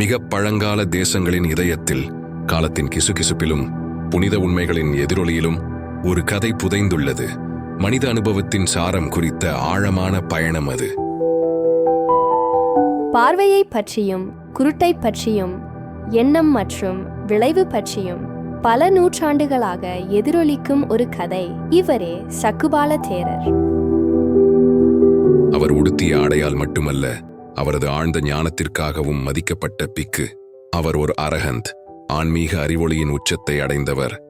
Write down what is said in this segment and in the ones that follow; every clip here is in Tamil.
மிக பழங்கால தேசங்களின் இதயத்தில் காலத்தின் கிசுகிசுப்பிலும் புனித உண்மைகளின் எதிரொலியிலும் ஒரு கதை புதைந்துள்ளது. மனித அனுபவத்தின் சாரம் குறித்த ஆழமான பயணம் அது. பார்வையை பற்றியும் குருட்டை பற்றியும் எண்ணம் மற்றும் விளைவு பற்றியும் பல நூற்றாண்டுகளாக எதிரொலிக்கும் ஒரு கதை. இவரே சக்குபால தேரர் அவர் உடுத்திய ஆடையால் மட்டுமல்ல அவரது ஆழ்ந்த ஞானத்திற்காகவும் மதிக்கப்பட்ட பிக்கு. அவர் ஒரு அரகந்த் ஆன்மீக அறிவொளியின் உச்சத்தை அடைந்தவர்.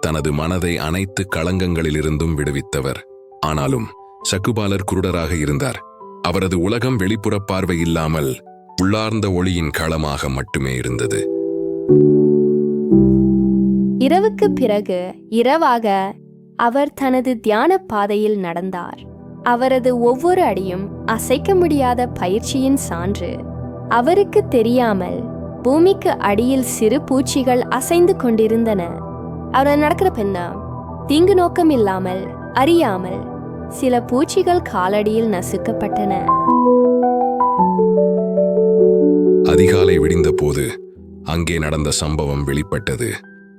தனது மனதை அனைத்து களங்கங்களிலிருந்தும் விடுவித்தவர். ஆனாலும் சக்குபாலர் குருடராக இருந்தார். அவரது உலகம் வெளிப்புற பார்வை இல்லாமல் உள்ளார்ந்த ஒளியின் களமாக மட்டுமே இருந்தது. இரவுக்கு பிறகு இரவாக அவர் தனது தியான பாதையில் நடந்தார். அவரது ஒவ்வொரு அடியும் அசைக்க முடியாத பயிற்சியின் சான்று. அவருக்கு தெரியாமல் பூமிக்கு அடியில் சிறு பூச்சிகள் அசைந்து கொண்டிருந்தன. அவர் நடக்கிற பெண்ணா? தீங்கு நோக்கம் இல்லாமல் அறியாமல் சில பூச்சிகள் காலடியில் நசுக்கப்பட்டன. அதிகாலை விடிந்தபோது அங்கே நடந்த சம்பவம் வெளிப்பட்டது.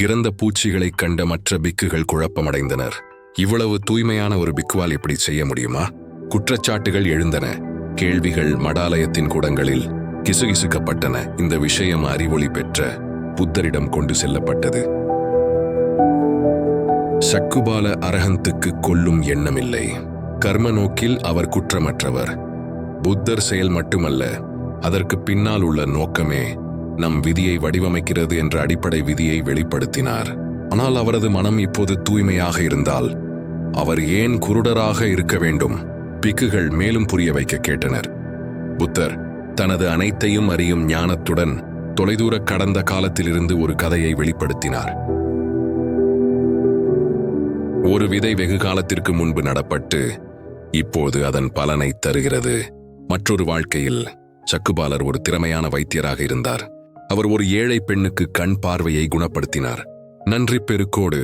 இறந்த பூச்சிகளைக் கண்ட மற்ற பிக்குகள் குழப்பமடைந்தனர். இவ்வளவு தூய்மையான ஒரு பிக்குவால் இப்படி செய்ய முடியுமா? குற்றச்சாட்டுகள் எழுந்தன. கேள்விகள் மடாலயத்தின் கூடங்களில் கிசுகிசுக்கப்பட்டன. இந்த விஷயம் அறிவொளி பெற்ற புத்தரிடம் கொண்டு செல்லப்பட்டது. சக்குபால அரகந்துக்கு கொல்லும் எண்ணமில்லை. கர்ம நோக்கில் அவர் குற்றமற்றவர். புத்தர் செயல் மட்டுமல்ல அதற்கு பின்னால் உள்ள நோக்கமே நம் விதியை வடிவமைக்கிறது என்ற அடிப்படை விதியை வெளிப்படுத்தினார். ஆனால் அவரது மனம் இப்போது தூய்மையாக இருந்தால் அவர் ஏன் குருடராக இருக்க வேண்டும்? பிக்குகள் மேலும் புரிய வைக்க கேட்டனர். புத்தர் தனது அனைத்தையும் அறியும் ஞானத்துடன் தொலைதூர கடந்த காலத்திலிருந்து ஒரு கதையை வெளிப்படுத்தினார். ஒரு விதை வெகு காலத்திற்கு முன்பு நடப்பட்டு இப்போது அதன் பலனை தருகிறது. மற்றொரு வாழ்க்கையில் சக்குபாலர் ஒரு திறமையான வைத்தியராக இருந்தார். அவர் ஒரு ஏழை பெண்ணுக்கு கண் பார்வையை குணப்படுத்தினார். நன்றி பெருக்கோடு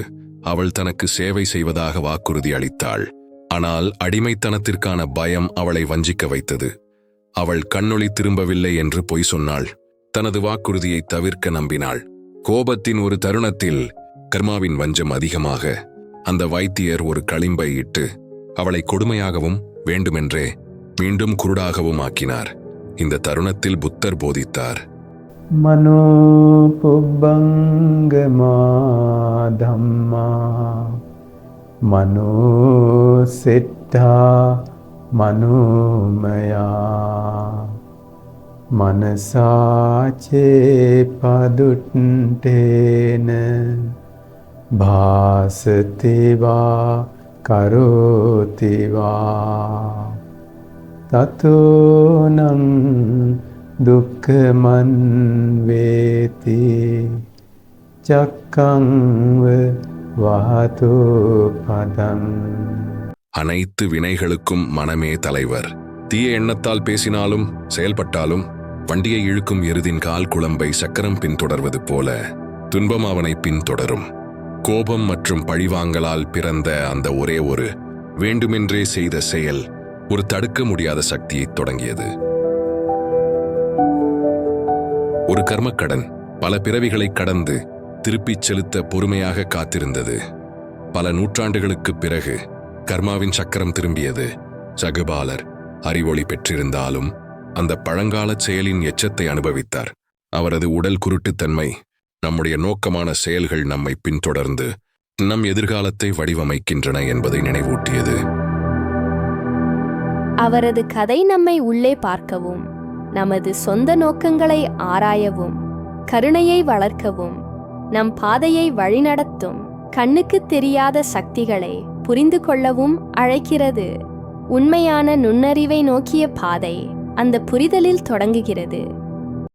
அவள் தனக்கு சேவை செய்வதாக வாக்குறுதி அளித்தாள். ஆனால் அடிமைத்தனத்திற்கான பயம் அவளை வஞ்சிக்க வைத்தது. அவள் கண்ணொளி திரும்பவில்லை என்று பொய் சொன்னாள். தனது வாக்குறுதியை தவிர்க்க நம்பினாள். கோபத்தின் ஒரு தருணத்தில் கர்மாவின் வஞ்சம் அதிகமாக அந்த வைத்தியர் ஒரு களிம்பை இட்டு அவளை கொடுமையாகவும் வேண்டுமென்றே மீண்டும் குருடாகவும் ஆக்கினார். இந்த தருணத்தில் புத்தர் போதித்தார். මනෝපුබ්බංගමා ධම්මා මනෝසෙට්ටා මනෝමයා මනසාචේ පදුට්ටේන භාසතිවා කරෝතිවා තතෝනං දුක්කමන් වේති චක්කංව වහතු පදන් அனைத்து வினைகளுக்கும் மனமே தலைவர் தீய எண்ணத்தால் பேசினாலும் செயல்பட்டாலும் வண்டியை இழுக்கும் எருதின் கால் குழம்பை சக்கரம் பின்தொடர்வது போல துன்பம் அவனை பின்தொடரும் கோபம் மற்றும் பழிவாங்கலால் பிறந்த அந்த ஒரே ஒரு வேண்டுமென்றே செய்த செயல் ஒரு தடுக்க முடியாத சக்தியை தொடங்கியது ஒரு கர்மக்கடன் பல பிறவிகளை கடந்து திருப்பிச் செலுத்த பொறுமையாக காத்திருந்தது. பல நூற்றாண்டுகளுக்குப் பிறகு கர்மாவின் சக்கரம் திரும்பியது. சகுபாலர் அறிவொளி பெற்றிருந்தாலும் அந்த பழங்காலச் செயலின் எச்சத்தை அனுபவித்தார். அவரது உடல் குருட்டுத்தன்மை நம்முடைய நோக்கமான செயல்கள் நம்மை பின்தொடர்ந்து நம் எதிர்காலத்தை வடிவமைக்கின்றன என்பதை நினைவூட்டியது. அவரது கதை நம்மை உள்ளே பார்க்கவும். நமது சொந்த நோக்கங்களை ஆராயவும் கருணையை வளர்க்கவும் நம் பாதையை வழிநடத்தும் கண்ணுக்கு தெரியாத சக்திகளை புரிந்து கொள்ளவும் அழைக்கிறது. உண்மையான நுண்ணறிவை நோக்கிய பாதை அந்த புரிதலில் தொடங்குகிறது.